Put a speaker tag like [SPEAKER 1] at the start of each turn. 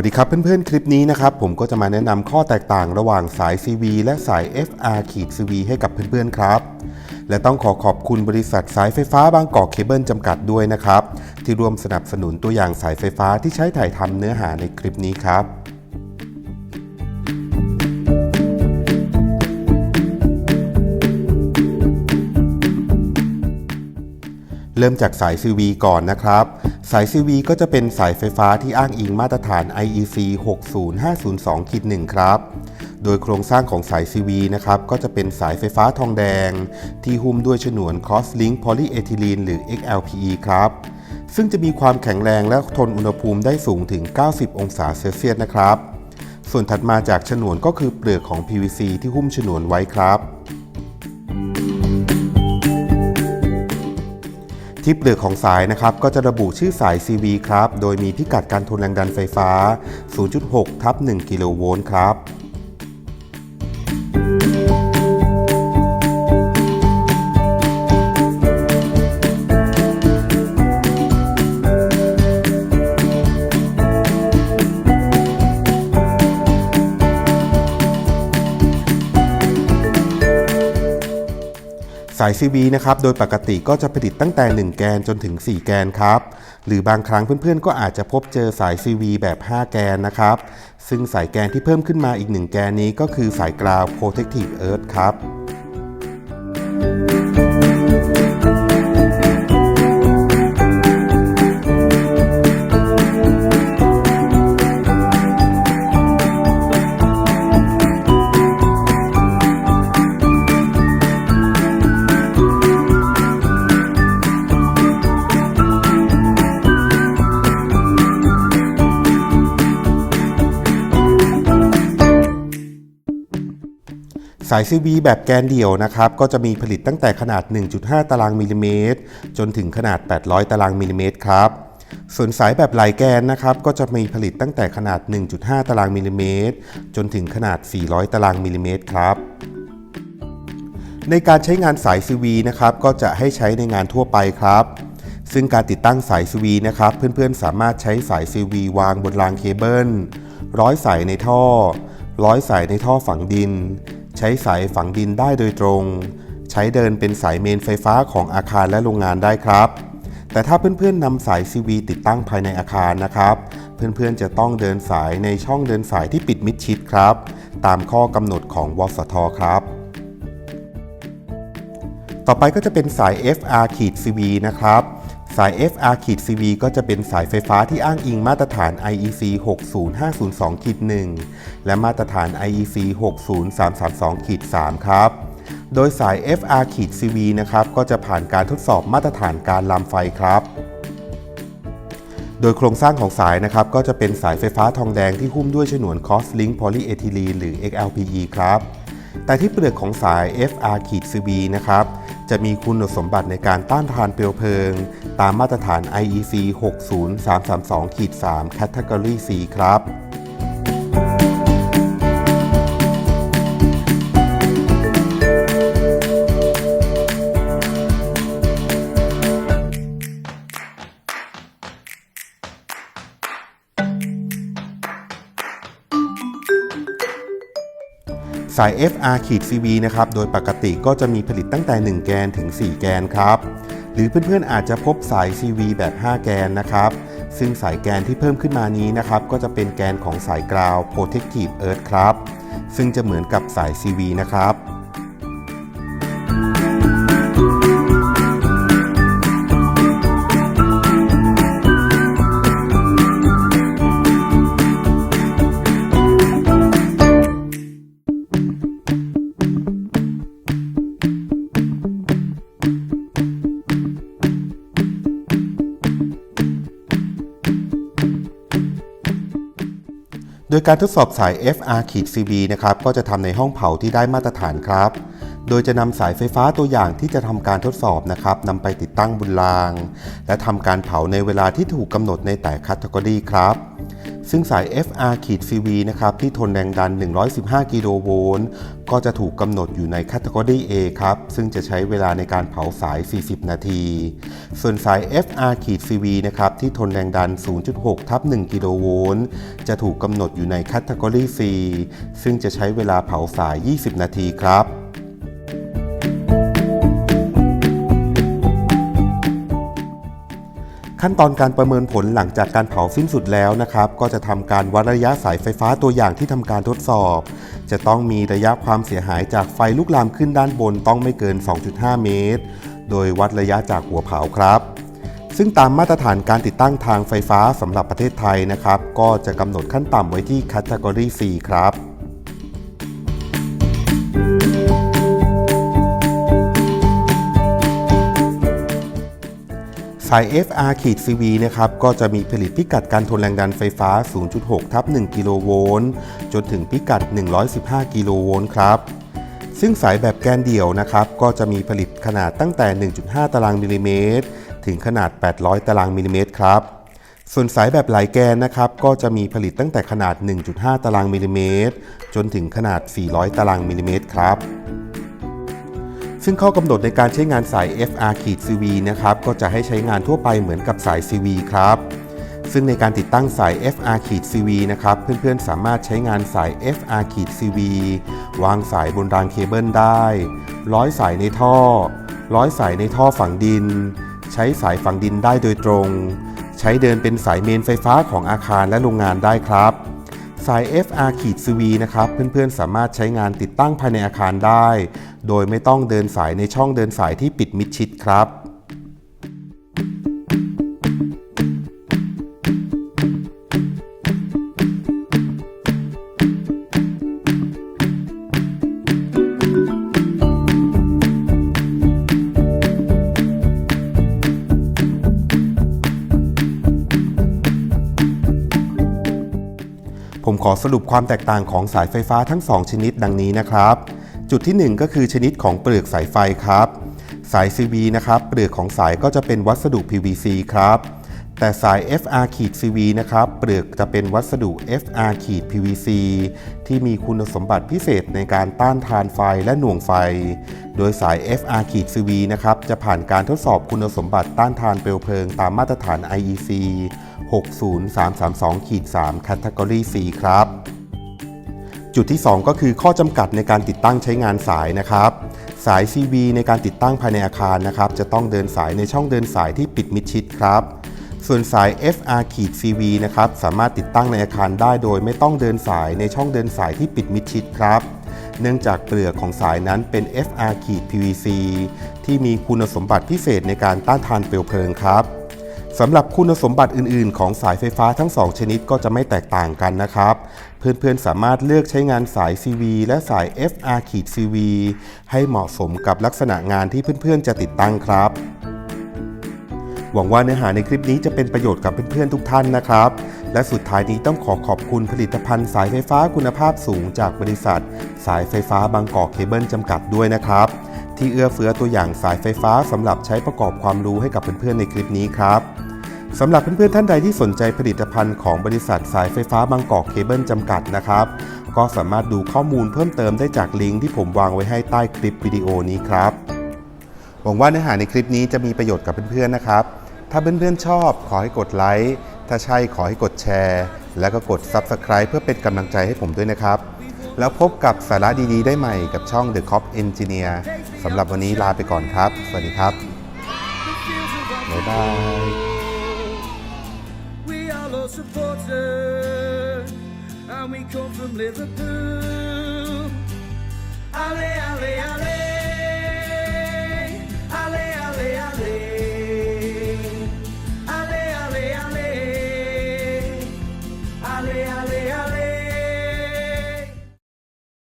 [SPEAKER 1] วัสดีครับเพื่อนๆ คลิปนี้นะครับผมก็จะมาแนะนำข้อแตกต่างระหว่างสาย CV และสาย FR ขีด CV ให้กับเพื่อนๆครับ และต้องขอขอบคุณบริษัทสายไฟฟ้าบางกอกเคเบิลจำกัดด้วยนะครับ ที่ร่วมสนับสนุนตัวอย่างสายไฟฟ้าที่ใช้ถ่ายทำเนื้อหาในคลิปนี้ครับเริ่มจากสาย CV ก่อนนะครับ สาย CV ก็จะเป็นสายไฟฟ้าที่อ้างอิงมาตรฐาน IEC 60502-1 ครับ โดยโครงสร้างของสาย CV นะครับ ก็จะเป็นสายไฟฟ้าทองแดง ที่หุ้มด้วยฉนวน Crosslink Polyethylene หรือ XLPE ครับ ซึ่งจะมีความแข็งแรงและทนอุณหภูมิได้สูงถึง 90 องศาเซลเซียสนะครับ ส่วนถัดมาจากฉนวนก็คือเปลือกของ PVC ที่หุ้มฉนวนไว้ครับ ที่เปลือกของสายนะครับก็จะระบุชื่อสาย CV ครับ โดยมีพิกัดการทนแรงดันไฟฟ้า 0.6 ทับ 1 กิโลโวลต์ครับ สาย CV นะครับ โดยปกติก็จะผลิตตั้งแต่ 1 แกนจนถึง 4 แกนครับ หรือบางครั้งเพื่อนๆ ก็อาจจะพบเจอสาย CV แบบ 5 แกนนะครับ ซึ่งสายแกนที่เพิ่มขึ้นมาอีก 1 แกนนี้ก็คือสายกราว Protective Earth ครับ สาย CV แบบแกนเดี่ยวนะครับ ก็จะมีผลิตตั้งแต่ขนาด 1.5 ตารางมิลลิเมตร จนถึงขนาด 800 ตารางมิลลิเมตรครับ ส่วนสายแบบหลายแกนนะครับ ก็จะมีผลิตตั้งแต่ขนาด 1.5 ตารางมิลลิเมตร จนถึงขนาด 400 ตารางมิลลิเมตรครับในการใช้งานสาย CV นะครับก็จะให้ใช้ในงานทั่วไปครับ ซึ่งการติดตั้งสาย CV นะครับ เพื่อนๆสามารถใช้สาย CV วางบนรางเคเบิลร้อยสายในท่อ ร้อยสายในท่อฝังดิน ใช้สายฝังดินได้โดยตรง ใช้เดินเป็นสายเมนไฟฟ้าของอาคารและโรงงานได้ครับ แต่ถ้าเพื่อนๆนำสาย CV ติดตั้งภายในอาคารนะครับ เพื่อนๆจะต้องเดินสายในช่องเดินสายที่ปิดมิดชิดครับ ตามข้อกำหนดของวสทครับต่อไปก็จะเป็นสาย FR ขีด CV นะครับ สาย FR ขีด CV ก็จะเป็นสายไฟฟ้าที่อ้างอิงมาตรฐาน IEC 60502ขีด1และมาตรฐาน IEC 60332ขีด3ครับ โดยสาย FR ขีด CV นะครับ ก็จะผ่านการทดสอบมาตรฐานการลามไฟครับโดยโครงสร้างของสายนะครับก็จะเป็นสายไฟฟ้าทองแดงที่หุ้มด้วยฉนวน Crosslink Polyethylene หรือ XLPE ครับ แต่ที่เปลือกของสาย FR ขีด CV นะครับ จะมีคุณสมบัติในการต้านทานเปลวเพลิง ตามมาตรฐาน IEC 60332ขีด3 Category C ครับสาย FR ขีด CV นะครับ โดยปกติก็จะมีผลิตตั้งแต่ 1 แกนถึง 4 แกนครับ รือเพื่อนๆอาจจะพบสาย CV แบบ 5 แกนนะครับ ซึ่งสายแกนที่เพิ่มขึ้นมานี้นะครับ ก็จะเป็นแกนของสายกราว Protective Earth ครับ ซึ่งจะเหมือนกับสาย CV นะครับ โดยการทดสอบสาย FR ขีด CB นะครับก็จะทำในห้องเผาที่ได้มาตรฐานครับ โดยจะนำสายไฟฟ้าตัวอย่างที่จะทำการทดสอบนะครับนำไปติดตั้งบนราง และทำการเผาในเวลาที่ถูกกำหนดในแต่คัตกรีครับ ซึ่งสาย FR ขีด CV นะครับที่ทนแรงดัน 115 กิโลโวลต์ก็จะถูกกำหนดอยู่ในคตตากรี A ครับ ซึ่งจะใช้เวลาในการเผาสาย 40 นาที ส่วนสาย FR ขีด CV นะครับที่ทนแรงดัน 0.6 ทับ 1 กิโลโวลต์จะถูกกำหนดอยู่ในคตตากรี C ซึ่งจะใช้เวลาเผาสาย 20 นาทีครับ ขั้นตอนการประเมินผลหลังจากการเผาสิ้นสุดแล้วนะครับ ก็จะทำการวัดระยะสายไฟฟ้าตัวอย่างที่ทำการทดสอบ จะต้องมีระยะความเสียหายจากไฟลุกลามขึ้นด้านบนต้องไม่เกิน 2.5 เมตร โดยวัดระยะจากหัวเผาครับ ซึ่งตามมาตรฐานการติดตั้งทางไฟฟ้าสำหรับประเทศไทยนะครับ ก็จะกำหนดขั้นต่ำไว้ที่คัตกรี C ครับ สาย FR ขีด CV นะครับก็จะมีผลิตพิกัดการทนแรงดันไฟฟ้า 0.6 ทับ 1 กิโลโวลต์จนถึงพิกัด 115 กิโลโวลต์ครับ ซึ่งสายแบบแกนเดี่ยวนะครับก็จะมีผลิตขนาดตั้งแต่ 1.5 ตารางมิลลิเมตร ถึงขนาด 800 ตารางมิลลิเมตรครับ ส่วนสายแบบหลายแกนนะครับก็จะมีผลิตตั้งแต่ขนาด 1.5 ตารางมิลลิเมตร จนถึงขนาด 400 ตารางมิลลิเมตรครับ ซึ่งข้อกำหนดในการใช้งานสาย FR ขีด CV นะครับก็จะให้ใช้งานทั่วไปเหมือนกับสาย CV ครับ ซึ่งในการติดตั้งสาย FR ขีด CV นะครับเพื่อนๆสามารถใช้งานสาย FR ขีด CV วางสายบนรางเคเบิลได้ ร้อยสายในท่อ ร้อยสายในท่อฝังดิน ใช้สายฝังดินได้โดยตรง ใช้เดินเป็นสายเมนไฟฟ้าของอาคารและโรงงานได้ครับ สาย FR ขีดสวีนะครับ เพื่อนๆ สามารถใช้งานติดตั้งภายในอาคารได้ โดยไม่ต้องเดินสายในช่องเดินสายที่ปิดมิดชิดครับ ผมขอสรุปความแตกต่างของสายไฟฟ้าทั้ง 2 ชนิดดังนี้นะครับ จุดที่ 1 ก็คือชนิดของเปลือกสายไฟครับ สาย CV นะครับ เปลือกของสายก็จะเป็นวัสดุ PVC ครับ แต่สาย FR ขีด CV นะครับเปลือกจะเป็นวัสดุ FR ขีด PVC ที่มีคุณสมบัติพิเศษในการต้านทานไฟและหน่วงไฟ โดยสาย FR ขีด CV นะครับจะผ่านการทดสอบคุณสมบัติต้านทานเปลวเพลิงตามมาตรฐาน IEC 60332ขีด3 Category C ครับ จุดที่ 2 ก็คือข้อจำกัดในการติดตั้งใช้งานสายนะครับสาย CV ในการติดตั้งภายในอาคารนะครับจะต้องเดินสายในช่องเดินสายที่ปิดมิดชิดครับ ส่วนสาย FR ขีด CV นะครับสามารถติดตั้งในอาคารได้โดยไม่ต้องเดินสายในช่องเดินสายที่ปิดมิดชิดครับ เนื่องจากเปลือกของสายนั้นเป็น FR ขีด PVC ที่มีคุณสมบัติพิเศษในการต้านทานเปลวเพลิงครับสำหรับคุณสมบัติอื่น ๆ ของสายไฟฟ้าทั้ง 2 ชนิดก็จะไม่แตกต่างกันนะครับ เพื่อน ๆ สามารถเลือกใช้งานสาย CV และสาย FR ขีด CV ให้เหมาะสมกับลักษณะงานที่เพื่อน ๆ จะติดตั้งครับ หวังว่าเนื้อหาในคลิปนี้จะเป็นประโยชน์กับเพื่อนๆทุกท่านนะครับ และสุดท้ายนี้ต้องขอขอบคุณผลิตภัณฑ์สายไฟฟ้าคุณภาพสูงจากบริษัท สายไฟฟ้าบางกอกเคเบิลจำกัดด้วยนะครับ ที่เอื้อเฟื้อตัวอย่างสายไฟฟ้าสำหรับใช้ประกอบความรู้ให้กับเพื่อนๆในคลิปนี้ครับสำหรับเพื่อนๆท่านใดที่สนใจผลิตภัณฑ์ของบริษัทสายไฟฟ้าบางกอกเคเบิลจำกัดนะครับ ก็สามารถดูข้อมูลเพิ่มเติมได้จากลิงก์ที่ผมวางไว้ให้ใต้คลิปวิดีโอนี้ครับ หวังว่าเนื้อหาในคลิปนี้จะมีประโยชน์กับเพื่อนๆนะครับ ถ้าเพื่อนๆชอบขอให้กดไลค์ ถ้าใช่ขอให้กดแชร์ แล้วก็กด Subscribe เพื่อเป็นกำลังใจให้ผมด้วยนะครับ แล้วพบกับสาระดีๆ ได้ใหม่กับช่อง The Cop Engineer สำหรับวันนี้ลาไปก่อนครับ สวัสดีครับ บ๊ายบาย
[SPEAKER 2] come from Liverpool. Ali, Ali, Ali.